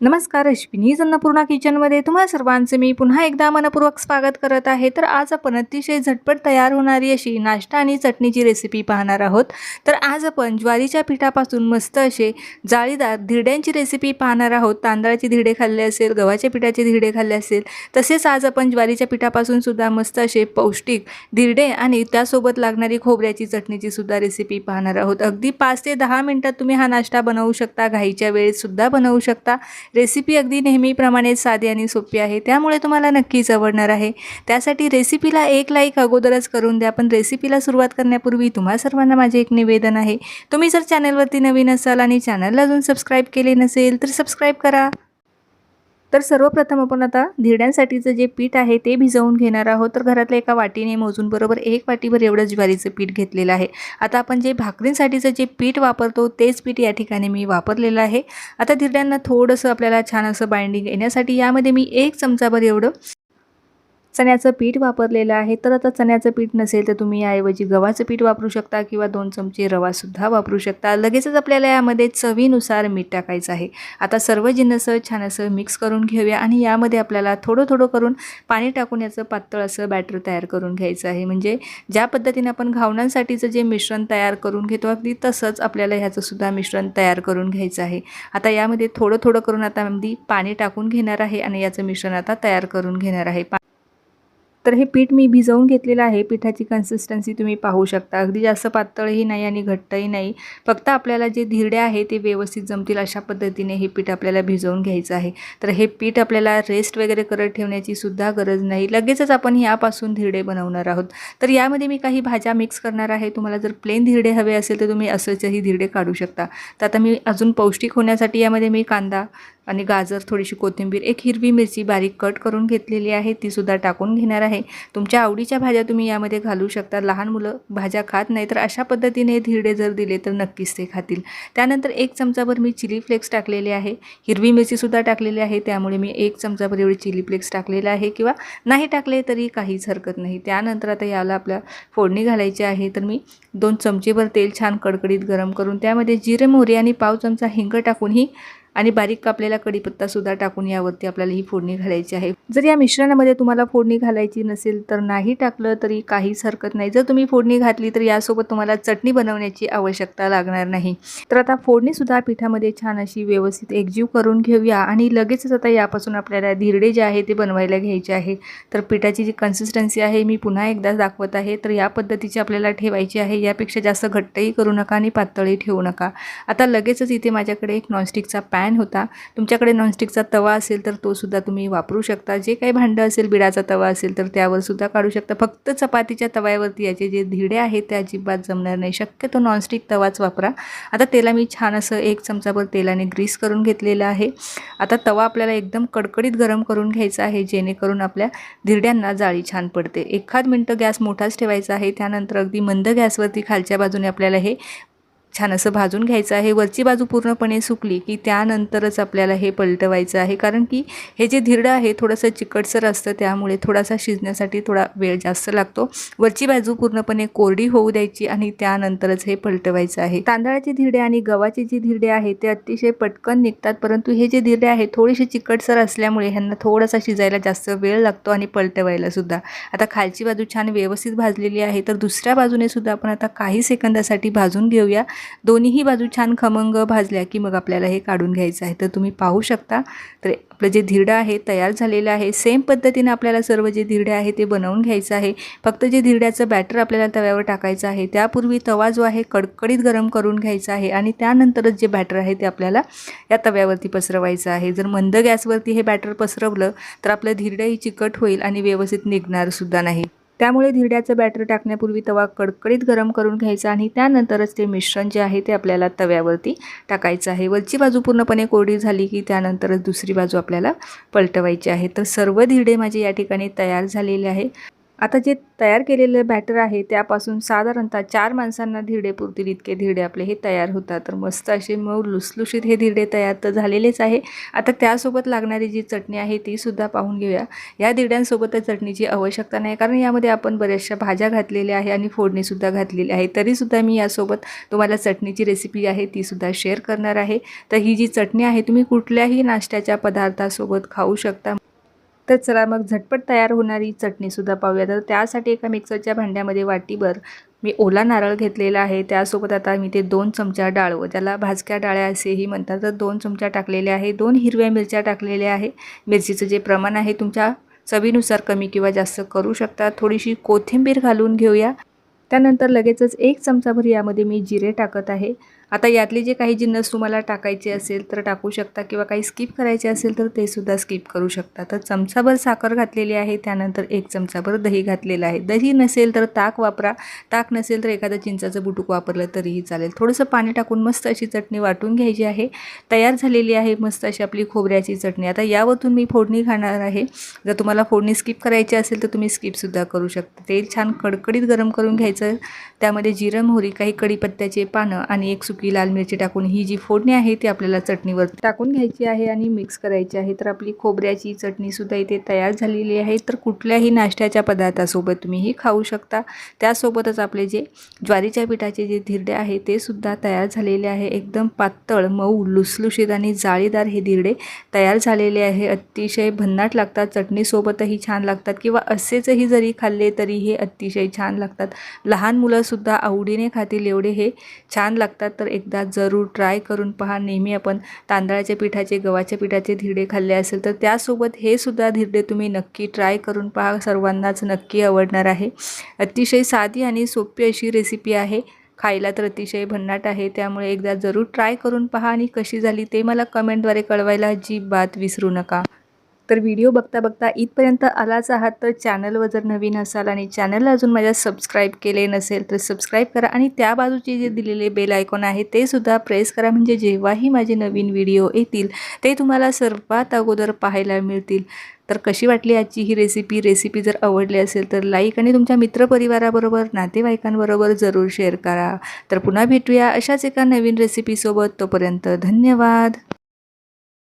नमस्कार अश्विनीज अन्नपूर्णा किचनमध्ये तुम्हा सर्वांचं मी पुन्हा एकदा मनपूर्वक स्वागत करत आहे. तर आज आपण अतिशय झटपट तयार होणारी अशी नाश्ता आणि चटणीची रेसिपी पाहणार आहोत. तर आज आपण ज्वारीच्या पिठापासून मस्त असे जाळीदार धिरड्यांची रेसिपी पाहणार आहोत. तांदळाचे धिरडे खाल्ले असेल गव्हाच्या पिठाचे धिरडे खाल्ले असेल तसेच आज आपण ज्वारीच्या पिठापासून सुद्धा मस्त असे पौष्टिक धिरडे आणि त्यासोबत लागणारी खोबऱ्याची चटणीची सुद्धा रेसिपी पाहणार आहोत. अगदी पाच ते दहा मिनटात तुम्ही हा नाश्ता बनवू शकता घाईच्या वेळेतसुद्धा बनवू शकता. रेसिपी अगदी नेहमीप्रमाणे साधी आणि सोपी आहे. त्यामुळे तुम्हाला नक्कीच आवडणार आहे. त्यासाठी रेसिपीला एक लाईक अगोदरच करून द्या. पण रेसिपीला सुरुवात करण्यापूर्वी तुम्हा सर्वांना माझे एक निवेदन आहे. तुम्ही जर चॅनलवरती नवीन असाल आणि चॅनलला अजून सबस्क्राईब केले नसेल तर सबस्क्राईब करा. तर सर्वप्रथम आपण आता धिरड्यांसाठीचं जे पीठ आहे ते भिजवून घेणार आहोत. तर घरातल्या एका वाटीने मोजून बरोबर एक वाटीभर एवढं ज्वारीचं पीठ घेतलेलं आहे. आता आपण जे भाकरींसाठीचं जे पीठ वापरतो तेच पीठ या ठिकाणी मी वापरलेलं आहे. आता धिरड्यांना थोडंसं आपल्याला छान असं बाइंडिंग येण्यासाठी यामध्ये मी एक चमचाभर एवढं चण्याचं पीठ वापरलेलं आहे. तर आता चण्याचं पीठ नसेल तर तुम्ही याऐवजी गव्हाचं पीठ वापरू शकता किंवा दोन चमचे रवासुद्धा वापरू शकता. लगेचच आपल्याला यामध्ये चवीनुसार मीठ टाकायचं आहे. आता सर्व जिन्नस छान असं मिक्स करून घेऊया आणि यामध्ये आपल्याला थोडं थोडं करून पाणी टाकून याचं पातळ असं बॅटर तयार करून घ्यायचं आहे. म्हणजे ज्या पद्धतीने आपण घावणांसाठीचं जे मिश्रण तयार करून घेतो अगदी तसंच आपल्याला ह्याचंसुद्धा मिश्रण तयार करून घ्यायचं आहे. आता यामध्ये थोडं थोडं करून आता अगदी पाणी टाकून घेणार आहे आणि याचं मिश्रण आता तयार करून घेणार आहे. तर हे पीठ मी भिजवून घेतलेलं आहे. पिठाची कन्सिस्टन्सी तुम्ही पाहू शकता. अगदी जास्त पातळही नाही आणि घट्टही नाही. फक्त आपल्याला जे धिरडे आहे ते व्यवस्थित जमतील अशा पद्धतीने हे पीठ आपल्याला भिजवून घ्यायचं आहे. तर हे पीठ आपल्याला रेस्ट वगैरे करत ठेवण्याची सुद्धा गरज नाही. लगेचच आपण यापासून धिरडे बनवणार आहोत. तर यामध्ये मी काही भाज्या मिक्स करणार आहे. तुम्हाला जर प्लेन धिरडे हवे असेल तर तुम्ही असंचही धिरडे काढू शकता. तर आता मी अजून पौष्टिक होण्यासाठी यामध्ये मी कांदा आणि गाजर थोडीशी कोथिंबीर एक हिरवी मिरची बारीक कट करून घेतलेली आहे. तीसुद्धा टाकून घेणार आहे. तुमच्या आवडीच्या भाज्या तुम्ही यामध्ये घालू शकता. लहान मुलं भाज्या खात नाही तर अशा पद्धतीने धिरडे जर दिले तर नक्कीच ते खातील. त्यानंतर एक चमचाभर मी चिली फ्लेक्स टाकलेले आहे. हिरवी मिरचीसुद्धा टाकलेली आहे. त्यामुळे मी एक चमचाभर एवढी चिली फ्लेक्स टाकलेला आहे किंवा नाही टाकले तरी काहीच हरकत नाही. त्यानंतर आता याला आपल्या फोडणी घालायची आहे. तर मी दोन चमचेभर तेल छान कडकडीत गरम करून त्यामध्ये जिरे मोहरी आणि पाव चमचा हिंग टाकून ही आणि बारीक कापलेला कढीपत्तासुद्धा टाकून यावरती आपल्याला ही फोडणी घालायची आहे. जर या मिश्रणामध्ये तुम्हाला फोडणी घालायची नसेल तर नाही टाकलं तरी काहीच हरकत नाही. जर तुम्ही फोडणी घातली तर यासोबत तुम्हाला चटणी बनवण्याची आवश्यकता लागणार नाही. तर आता फोडणीसुद्धा पिठामध्ये छान अशी व्यवस्थित एकजीव करून घेऊया आणि लगेचच आता यापासून आपल्याला धिरडे जे आहे ते बनवायला घ्यायचे आहे. तर पिठाची जी कन्सिस्टन्सी आहे मी पुन्हा एकदा दाखवत आहे. तर या पद्धतीची आपल्याला ठेवायची आहे. यापेक्षा जास्त घट्टही करू नका आणि पातळी ठेवू नका. आता लगेचच इथे माझ्याकडे एक नॉनस्टिकचा पॅन पॅन होता. तुमच्याकडे नॉनस्टिकचा तवा असेल तर तो सुद्धा तुम्ही वापरू शकता. जे काही भांडं असेल बिडाचा तवा असेल तर त्यावर सुद्धा काढू शकता. फक्त चपातीच्या तव्यावरती याचे जे धिडे आहेत ते अजिबात जमणार नाही. शक्यतो नॉनस्टिक तवाच वापरा. आता तेला मी छान असं एक चमचाभर तेलाने ग्रीस करून घेतलेलं आहे. आता तवा आपल्याला एकदम कडकडीत गरम करून घ्यायचा आहे जेणेकरून आपल्या धिरड्यांना जाळी छान पडते. एखाद मिनटं गॅस मोठाच ठेवायचा आहे त्यानंतर अगदी मंद गॅसवरती खालच्या बाजूने आपल्याला हे छान असं भाजून घ्यायचं आहे. वरची बाजू पूर्णपणे सुकली की त्यानंतरच आपल्याला हे पलटवायचं आहे. कारण की हे जे धिरडं आहे थोडंसं चिकटसर असतं. त्यामुळे थोडासा शिजण्यासाठी थोडा वेळ जास्त लागतो. वरची बाजू पूर्णपणे कोरडी होऊ द्यायची आणि त्यानंतरच हे पलटवायचं आहे. तांदळाचे धिरडे आणि गव्हाचे जे धिरडे आहे ते अतिशय पटकन निघतात. परंतु हे जे धिरडे आहे थोडेसे चिकटसर असल्यामुळे ह्यांना थोडासा शिजायला जास्त वेळ लागतो आणि पलटवायला सुद्धा. आता खालची बाजू छान व्यवस्थित भाजलेली आहे. तर दुसऱ्या बाजूने सुद्धा आपण आता काही सेकंदासाठी भाजून घेऊया. दोन्हीही बाजू छान खमंग भाजल्या की मग आपल्याला हे काढून घ्यायचं आहे. तर तुम्ही पाहू शकता. तर आपलं जे धिरडं आहे तयार झालेलं आहे. सेम पद्धतीने आपल्याला सर्व जे धिरडे आहे ते बनवून घ्यायचं आहे. फक्त जे धिरड्याचं बॅटर आपल्याला तव्यावर टाकायचं आहे त्यापूर्वी तवा जो आहे कडकडीत गरम करून घ्यायचा आहे आणि त्यानंतरच जे बॅटर आहे ते आपल्याला या तव्यावरती पसरवायचं आहे. जर मंद गॅसवरती हे बॅटर पसरवलं तर आपलं धिरडंही चिकट होईल आणि व्यवस्थित निघणारसुद्धा नाही. त्यामुळे धिरड्याचं बॅटर टाकण्यापूर्वी तवा कडकडीत गरम करून घ्यायचा आणि त्यानंतरच ते मिश्रण जे आहे ते आपल्याला तव्यावरती टाकायचं आहे. वरची बाजू पूर्णपणे कोरडी झाली की त्यानंतरच दुसरी बाजू आपल्याला पलटवायची आहे. तर सर्व धिरडे माझे या ठिकाणी तयार झालेले आहे. आता जे तयार केलेलं बॅटर आहे त्यापासून साधारणतः चार माणसांना धिरडे पुरतील इतके धिरडे आपले हे तयार होतात. तर मस्त असे मऊ लुसलुशीत हे धिरडे तयार तर झालेलेच आहे. आता त्यासोबत लागणारी जी चटणी आहे ती सुद्धा पाहून घेऊया. या धिरड्यांसोबत त्या चटणीची आवश्यकता नाही कारण यामध्ये आपण बऱ्याचशा भाज्या घातलेल्या आहे आणि फोडणीसुद्धा घातलेली आहे. तरीसुद्धा मी यासोबत तुम्हाला चटणीची रेसिपी आहे तीसुद्धा शेअर करणार आहे. तर ही जी चटणी आहे तुम्ही कुठल्याही नाश्त्याच्या पदार्थासोबत खाऊ शकता. तर चला मग झटपट तयार होणारी चटणीसुद्धा पाहूया तर त्यासाठी एका मिक्सरच्या भांड्यामध्ये वाटीभर मी ओला नारळ घेतलेला आहे. त्यासोबत आता मी ते दोन चमचा डाळवं ज्याला भाजक्या डाळ्या असेही म्हणतात. तर दोन चमचा टाकलेले आहे दोन हिरव्या मिरच्या टाकलेल्या आहे. मिरचीचं जे प्रमाण आहे तुमच्या चवीनुसार कमी किंवा जास्त करू शकता. थोडीशी कोथिंबीर घालून घेऊया. त्यानंतर लगेचच एक चमचाभर यामध्ये मी जिरे टाकत आहे. आता यातले जे काही जिन्नस तुम्हाला टाकायचे असेल तर टाकू शकता किंवा काही स्किप करायचे असेल तर ते सुद्धा स्किप करू शकता. तर चमचाभर साखर घातलेली आहे त्यानंतर एक चमचाभर दही घातलेलं आहे. दही नसेल तर ताक वापरा. ताक नसेल तर एखादं चिंचाचं बुटूक वापरलं तरीही चालेल. थोडंसं पाणी टाकून मस्त अशी चटणी वाटून घ्यायची आहे. तयार झालेली आहे मस्त अशी आपली खोबऱ्याची चटणी. आता यावरतून मी फोडणी खाणार आहे. जर तुम्हाला फोडणी स्किप करायची असेल तर तुम्ही स्किपसुद्धा करू शकता. तेल छान कडकडीत गरम करून घ्यायचं. त्यामध्ये जिरं मोहरी काही कढीपत्त्याचे पानं आणि एक सुकी लाल मिरची टाकून ही जी फोडणी आहे ती आपल्याला चटणीवर टाकून घ्यायची आहे आणि मिक्स करायची आहे. तर आपली खोबऱ्याची चटणीसुद्धा इथे तयार झालेली आहे. तर कुठल्याही नाश्त्याच्या पदार्थासोबत तुम्ही ही खाऊ शकता. त्यासोबतच आपले जे ज्वारीच्या पिठाचे जे धिरडे आहे ते सुद्धा तयार झालेले आहे. एकदम पातळ मऊ लुसलुशीत आणि जाळीदार हे धिरडे तयार झालेले आहे. अतिशय भन्नाट लागतात. चटणीसोबतही छान लागतात. किंवा असेचही जरी खाल्ले तरी हे अतिशय छान लागतात. लहान मुलंसुद्धा आवडीने खातील एवढे हे छान लागतात. तर एकदा जरूर ट्राय करून पहा. नेहमी आपण तांदळाच्या पिठाचे गव्हाच्या पिठाचे धिरडे खाल्ले असेल तर त्यासोबत हे सुद्धा धिरडे तुम्ही नक्की ट्राय करून पहा. सर्वांनाच नक्की आवडणार आहे. अतिशय साधी आणि सोपी अशी रेसिपी आहे. खायला तर अतिशय भन्नाट आहे. त्यामुळे एकदा जरूर ट्राय करून पहा आणि कशी झाली ते मला कमेंटद्वारे कळवायला अजिबात विसरू नका. तर व्हिडिओ बघता बघता इथपर्यंत आलाच आहात तर चॅनलवर जर नवीन असाल आणि चॅनलला अजून माझ्या सबस्क्राईब केले नसेल तर सबस्क्राईब करा आणि त्या बाजूचे जे दिलेले बेल आयकॉन आहे ते सुद्धा प्रेस करा. म्हणजे जेव्हाही माझे नवीन व्हिडिओ येतील ते तुम्हाला सर्वात अगोदर पाहायला मिळतील. तर कशी वाटली आजची ही रेसिपी रेसिपी जर आवडली असेल तर लाईक आणि तुमच्या मित्रपरिवाराबरोबर नातेवाईकांबरोबर जरूर शेअर करा. तर पुन्हा भेटूया अशाच एका नवीन रेसिपीसोबत तोपर्यंत धन्यवाद.